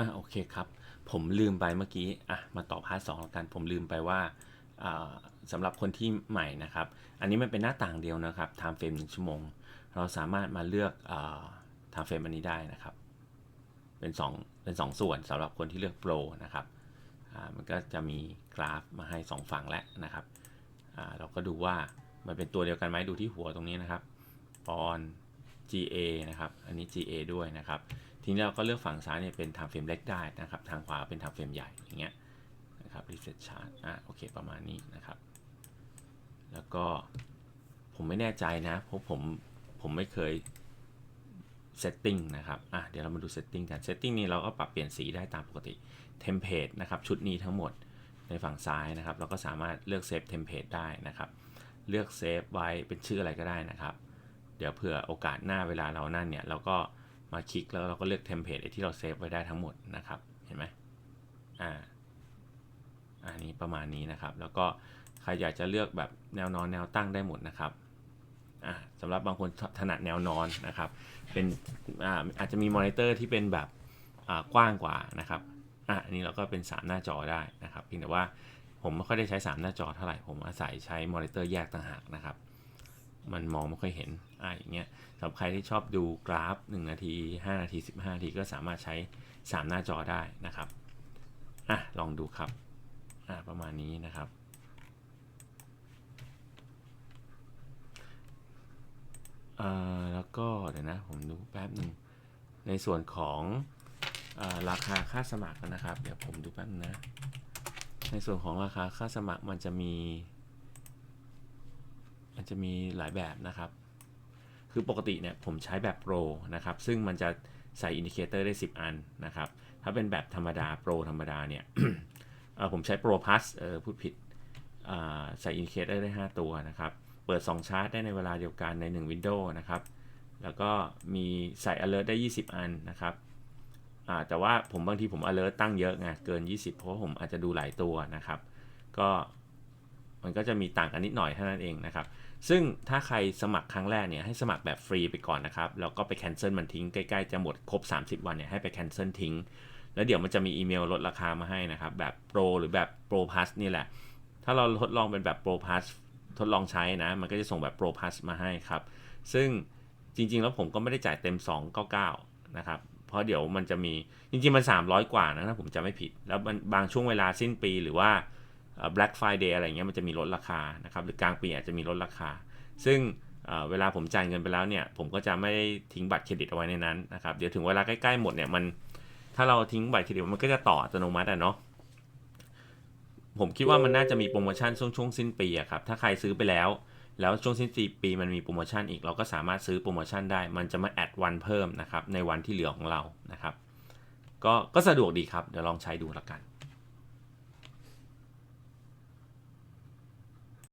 อะโอเคครับ ผมลืมไปเมื่อกี้อะมาต่อพาร์ทสองแล้วกันผมลืมไปว่าอ่าสำหรับคนที่ใหม่นะครับ อันนี้มันเป็นหน้าต่างเดียวนะครับ time frame หนึ่งชั่วโมง เราสามารถมาเลือกอ่า time frame อันนี้ได้นะครับ เป็นสองเป็นสองส่วนสำหรับคนที่เลือก Pro นะครับอ่ามันก็จะมีกราฟมาให้สองฝั่งแล้วนะครับอ่าเราก็ดูว่ามันเป็นตัวเดียวกันไหมดูที่หัวตรงนี้นะครับปอน GA นะครับ อันนี้ GA ด้วยนะครับ ทีนี้เราก็เลือกฝั่งซ้ายเนี่ยเป็น time frame เล็กได้นะครับ ทางขวาเป็น time frame ใหญ่อย่างเงี้ยนะครับ reset chart อะโอเคประมาณนี้นะครับ แล้วก็ผมไม่แน่ใจนะเพราะผมผมไม่เคย setting นะครับอะเดี๋ยวเรามาดู setting กัน setting นี้เราก็ปรับเปลี่ยนสีได้ตามปกติ template นะครับชุดนี้ทั้งหมดในฝั่งซ้ายนะครับ เราก็สามารถเลือก save template ได้นะครับ เลือก save ไว้เป็นชื่ออะไรก็ได้นะครับ เดี๋ยวเผื่อโอกาสหน้าเวลาเรานั่นเนี่ยเราก็ มาคลิกแล้วเราก็เลือกเทมเพลตที่เราเซฟไว้ได้ทั้งหมดนะครับ เห็นไหมอ่า อันนี้ประมาณนี้นะครับ แล้วก็ใครอยากจะเลือกแบบแนวนอนแนวตั้งได้หมดนะครับอ่าสำหรับบางคนถนัดแนวนอนนะครับ เป็นอ่าอาจจะมีมอนิเตอร์ที่เป็นแบบอ่ากว้างกว่านะครับอะอันนี้เราก็เป็น 3 หน้าจอได้นะครับเพียงแต่ว่าผมไม่ค่อยได้ใช้ 3 หน้าจอเท่าไหร่ ผมอาศัยใช้มอนิเตอร์แยกต่างหากนะครับ มันมองไม่ค่อยเห็นอ่าอย่างเงี้ยสำหรับใครที่ชอบดูกราฟ 1 นาที 5 นาที 15 นาทีก็สามารถใช้ 3 หน้าจอได้นะครับอะลองดูครับอ่าประมาณนี้นะครับเอ่าแล้วก็เดี๋ยวนะผมดูแป๊บหนึ่งในส่วนของอาราคาค่าสมัครนะครับ เดี๋ยวผมดูแป๊บนะ ในส่วนของราคาค่าสมัครมันจะมี มันจะมีหลายแบบนะครับ คือปกติเนี่ยผมใช้แบบโปรนะครับ ซึ่งมันจะใส่อินดิเคเตอร์ได้ 10 อันนะครับ ถ้าเป็นแบบธรรมดาโปรธรรมดาเนี่ยผมใช้โปรพัสเออพูดผิดใส่อินดิเคเตอร์ได้ 5 ตัวนะครับ เปิด 2 ชาร์ตได้ในเวลาเดียวกันใน 1 Windows นะครับ แล้วก็มีใส่ alert ได้ 20 อันนะครับแต่ว่าผมบางทีผม alert ตั้งเยอะไงเกิน 20 เพราะผมอาจจะดูหลายตัวนะครับ ก็ มันก็จะมีต่างกันนิดหน่อยเท่านั้นเองนะครับ ซึ่งถ้าใครสมัครครั้งแรกเนี่ยให้สมัครแบบฟรีไปก่อนนะครับ แล้วก็ไป cancel มันทิ้งใกล้ๆจะหมดครบ 30 วันเนี่ยให้ไป cancel ทิ้ง แล้วเดี๋ยวมันจะมีอีเมลลดราคามาให้นะครับ แบบ Pro หรือแบบ Pro Plus นี่แหละ ถ้าเราทดลองเป็นแบบ Pro Plus ทดลองใช้นะ มันก็จะส่งแบบ Pro Plus มาให้ครับ ซึ่งจริงๆ แล้วผมก็ไม่ได้จ่ายเต็ม 299 นะครับเพราะเดี๋ยวมันจะมีจริงๆมัน300 กว่านะถ้าผมจะไม่ผิด แล้วมันบางช่วงเวลาสิ้นปีหรือว่า Black Friday อะไรเงี้ยมันจะมีลดราคานะครับหรือกลางปีอาจจะมีลดราคา ซึ่งเเวลาผมจ่ายเงินไปแล้วเนี่ย ผมก็จะไม่ได้ทิ้งบัตรเครดิตเอาไว้ในนั้นนะครับเดี๋ยวถึงเวลาใกล้ๆหมดเนี่ยมันถ้าเราทิ้งบัตรเครดิตมันก็จะต่ออัตโนมัติอะเนาะผมคิดว่ามันน่าจะมีโปรโมชั่นช่วงช่วงสิ้นปีอะครับถ้าใครซื้อไปแล้ว แล้วช่วงสิ้นปีมันมีโปรโมชั่นอีกเราก็สามารถซื้อโปรโมชั่นได้ มันจะมาแอดวันเพิ่มนะครับในวันที่เหลือของเรานะครับ ก็ก็สะดวกดีครับเดี๋ยวลองใช้ดูแล้วกัน